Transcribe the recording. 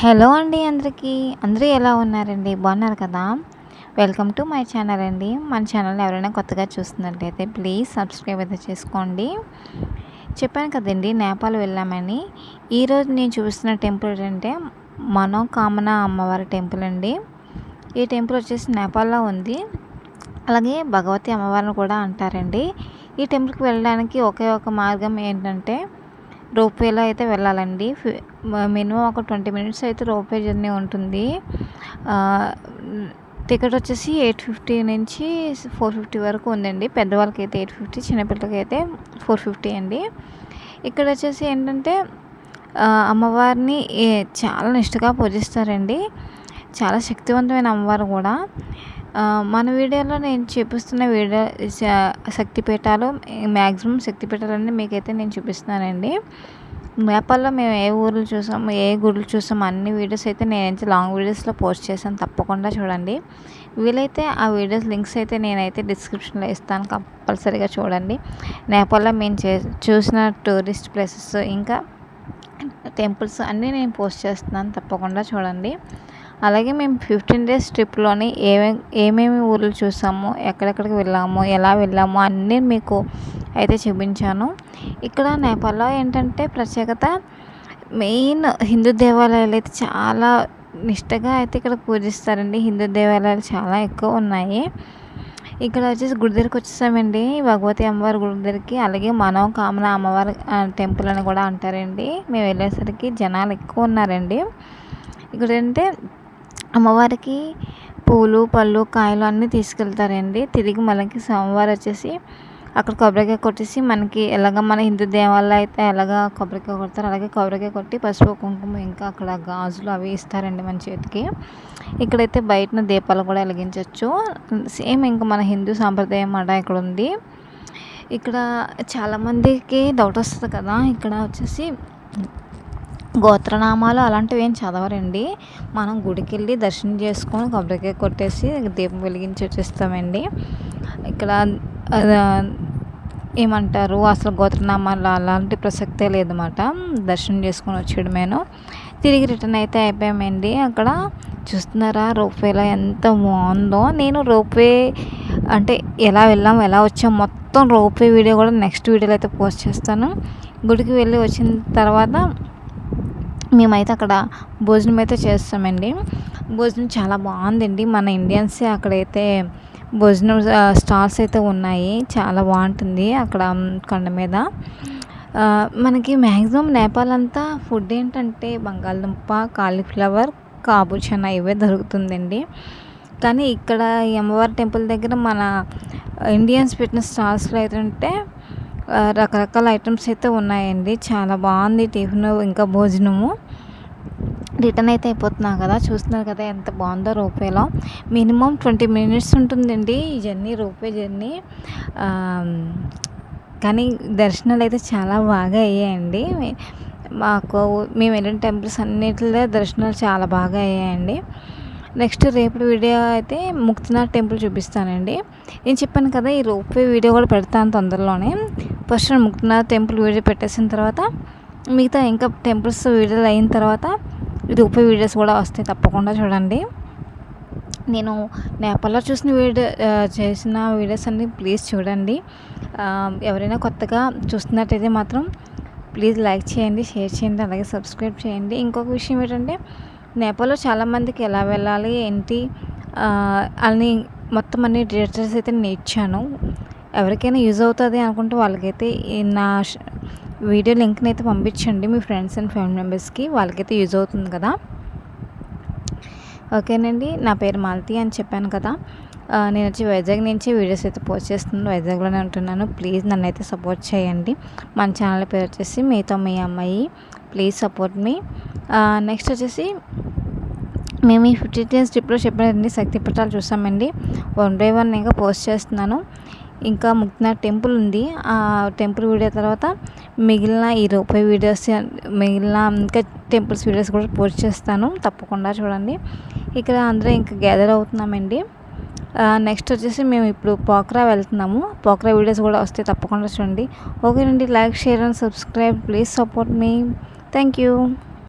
Hello అండి అందరికీ. అందరూ ఎలా ఉన్నారండి? బాగున్నారు కదా? వెల్కమ్ టు మై ఛానల్ అండి. మన ఛానల్ ఎవరైనా కొత్తగా చూస్తున్నట్లయితే ప్లీజ్ సబ్స్క్రైబ్ అయితే చేసుకోండి. చెప్పాను కదండి నేపాల్ వెళ్ళామని. ఈరోజు నేను చూస్తున్న టెంపుల్ ఏంటంటే మనోకామన అమ్మవారి టెంపుల్ అండి. ఈ టెంపుల్ వచ్చేసి నేపాల్లో ఉంది. అలాగే భగవతి అమ్మవారిని కూడా అంటారండి. ఈ టెంపుల్కి వెళ్ళడానికి ఒకే ఒక మార్గం ఏంటంటే రోప్వేలో అయితే వెళ్ళాలండి. మినిమం ఒక ట్వంటీ మినిట్స్ అయితే రోప్వే జర్నీ ఉంటుంది. టికెట్ వచ్చేసి ఎయిట్ ఫిఫ్టీ నుంచి ఫోర్ ఫిఫ్టీ వరకు ఉందండి. పెద్దవాళ్ళకి అయితే ఎయిట్ ఫిఫ్టీ చిన్నపిల్లలకి అయితే ఫోర్ ఫిఫ్టీ అండి. ఇక్కడ వచ్చేసి ఏంటంటే అమ్మవారిని చాలా నిష్ఠగా పూజిస్తారండి. చాలా శక్తివంతమైన అమ్మవారు కూడా. మన వీడియోలో నేను చూపిస్తున్న వీడియో శక్తిపీఠాలు మ్యాక్సిమం శక్తిపీఠాలన్నీ మీకైతే నేను చూపిస్తున్నానండి. నేపాల్లో మేము ఏ ఊర్లు చూసాము ఏ గుళ్ళు చూసాము అన్ని వీడియోస్ అయితే నేనైతే లాంగ్ వీడియోస్లో పోస్ట్ చేశాను. తప్పకుండా చూడండి. వీలైతే ఆ వీడియోస్ లింక్స్ అయితే నేనైతే డిస్క్రిప్షన్లో ఇస్తాను కంపల్సరీగా చూడండి. నేపాల్లో మేము చే చూసిన టూరిస్ట్ ప్లేసెస్ ఇంకా టెంపుల్స్ అన్నీ నేను పోస్ట్ చేస్తున్నాను. తప్పకుండా చూడండి. అలాగే మేము ఫిఫ్టీన్ డేస్ ట్రిప్లోని ఏమేమి ఏమేమి ఊర్లు చూసాము ఎక్కడెక్కడికి వెళ్ళాము ఎలా వెళ్ళాము అన్నీ మీకు అయితే చూపించాను. ఇక్కడ నేపాల్లో ఏంటంటే ప్రత్యేకత మెయిన్ హిందూ దేవాలయాలు అయితే చాలా నిష్టగా అయితే ఇక్కడ పూజిస్తారండి. హిందూ దేవాలయాలు చాలా ఎక్కువ ఉన్నాయి. ఇక్కడ వచ్చేసి గుడి దగ్గరికి వచ్చేసామండి. భగవతి అమ్మవారి గుడి దగ్గరికి అలాగే మనోకామన అమ్మవారి టెంపుల్ అని కూడా అంటారండి. మేము వెళ్ళేసరికి జనాలు ఎక్కువ ఉన్నారండి. ఇక్కడ ఏంటంటే అమ్మవారికి పూలు పళ్ళు కాయలు అన్నీ తీసుకెళ్తారండి. తిరిగి మనకి సోమవారం వచ్చేసి అక్కడ కొబ్బరికాయ కొట్టేసి మనకి ఎలాగ మన హిందూ దేవాలయాలు అయితే ఎలాగ కొబ్బరికాయ కొడతారు అలాగే కొబ్బరికాయ కొట్టి పసుపు కుంకుమ ఇంకా అక్కడ గాజులు అవి ఇస్తారండి మన చేతికి. ఇక్కడైతే బయటన దీపాలు కూడా వెలిగించవచ్చు సేమ్ ఇంకా మన హిందూ సాంప్రదాయం మాట ఇక్కడ ఉంది ఇక్కడ చాలామందికి డౌట్ వస్తుంది కదా. ఇక్కడ వచ్చేసి గోత్రనామాలు అలాంటివి ఏం చదవరండి. మనం గుడికి వెళ్ళి దర్శనం చేసుకొని కొబ్బరికాయ కొట్టేసి దీపం వెలిగించి వచ్చేస్తామండి. ఇక్కడ ఏమంటారు అసలు గోత్రనామాలు అలాంటి ప్రసక్తే లేదన్నమాట. దర్శనం చేసుకొని వచ్చేయడమేను. తిరిగి రిటర్న్ అయితే అయిపోయామండి. అక్కడ చూస్తున్నారా రోప్వేలో ఎంత బాగుందో. నేను రోప్వే అంటే ఎలా వెళ్ళాం ఎలా వచ్చాం మొత్తం రోప్వే వీడియో కూడా నెక్స్ట్ వీడియోలో అయితే పోస్ట్ చేస్తాను. గుడికి వెళ్ళి వచ్చిన తర్వాత మేమైతే అక్కడ భోజనం అయితే చేస్తామండి. భోజనం చాలా బాగుందండి. మన ఇండియన్సే అక్కడైతే భోజనం స్టాల్స్ అయితే ఉన్నాయి. చాలా బాగుంటుంది అక్కడ కొండ మీద. మనకి మ్యాక్సిమం నేపాల్ అంతా ఫుడ్ ఏంటంటే బంగాళదుంప కాలీఫ్లవర్ కాబూచనా ఇవే దొరుకుతుందండి. కానీ ఇక్కడ అమ్మవారి టెంపుల్ దగ్గర మన ఇండియన్స్ పెట్టిన స్టాల్స్లో అయితే ఉంటే రకరకాల ఐటమ్స్ అయితే ఉన్నాయండి. చాలా బాగుంది టిఫిన్ ఇంకా భోజనము. రిటర్న్ అయితే అయిపోతున్నా కదా చూస్తున్నారు కదా ఎంత బాగుందో రోపేలో. మినిమం ట్వంటీ మినిట్స్ ఉంటుందండి ఈ జర్నీ రోపే జర్నీ. కానీ దర్శనాలు అయితే చాలా బాగా అయ్యాయండి. మాకు మేము వెళ్ళిన టెంపుల్స్ అన్నిటిలో దర్శనాలు చాలా బాగా అయ్యాయండి. నెక్స్ట్ రేపు వీడియో అయితే ముక్తినాథ్ టెంపుల్ చూపిస్తానండి. నేను చెప్పాను కదా ఈ రోప్వే వీడియో కూడా పెడతాను తొందరలోనే. ఫస్ట్ ముక్తినాథ్ టెంపుల్ వీడియో పెట్టేసిన తర్వాత మిగతా ఇంకా టెంపుల్స్ వీడియోలు అయిన తర్వాత ఇది ఉప వీడియోస్ కూడా వస్తాయి తప్పకుండా చూడండి. నేను నేపాల్లో చూసిన వీడియో చేసిన వీడియోస్ అన్ని ప్లీజ్ చూడండి. ఎవరైనా కొత్తగా చూస్తున్నట్టయితే మాత్రం ప్లీజ్ లైక్ చేయండి షేర్ చేయండి అలాగే సబ్స్క్రైబ్ చేయండి. ఇంకొక విషయం ఏంటంటే నేపాల్లో చాలామందికి ఎలా వెళ్ళాలి ఏంటి అని మొత్తం అన్ని డీటెయిల్స్ అయితే నేను ఇచ్చాను ఎవరికైనా యూజ్ అవుతుంది అనుకుంటే వాళ్ళకైతే నా వీడియో లింక్ని అయితే పంపించండి మీ ఫ్రెండ్స్ అండ్ ఫ్యామిలీ మెంబర్స్కి వాళ్ళకైతే యూజ్ అవుతుంది కదా. ఓకేనండి నా పేరు మాలతి అని చెప్పాను కదా. నేను వచ్చి వైజాగ్ నుంచి వీడియోస్ అయితే పోస్ట్ చేస్తున్నాను వైజాగ్లోనే ఉంటున్నాను. ప్లీజ్ నన్ను అయితే సపోర్ట్ చేయండి. మన ఛానల్ పేరు వచ్చేసి మీతో మీ అమ్మాయి. Please support me. నెక్స్ట్ వచ్చేసి మేము ఈ ఫిఫ్టీ డేస్ ట్రిప్లో చెప్పినన్ని శక్తి పట్టాలు చూసామండి. వన్ బై వన్ ఇంకా పోస్ట్ చేస్తున్నాను. ఇంకా ముక్తినాథ్ టెంపుల్ ఉంది. ఆ టెంపుల్ వీడియో తర్వాత మిగిలిన ఈ రూపాయి వీడియోస్ మిగిలిన ఇంకా టెంపుల్స్ వీడియోస్ కూడా పోస్ట్ చేస్తాను. తప్పకుండా చూడండి. ఇక్కడ అందరూ ఇంకా గ్యాదర్ అవుతున్నామండి. నెక్స్ట్ వచ్చేసి మేము ఇప్పుడు పోక్రా వెళ్తున్నాము. పోక్రా వీడియోస్ కూడా వస్తే తప్పకుండా చూడండి. ఓకేనండి like share and subscribe. Please support me. Thank you.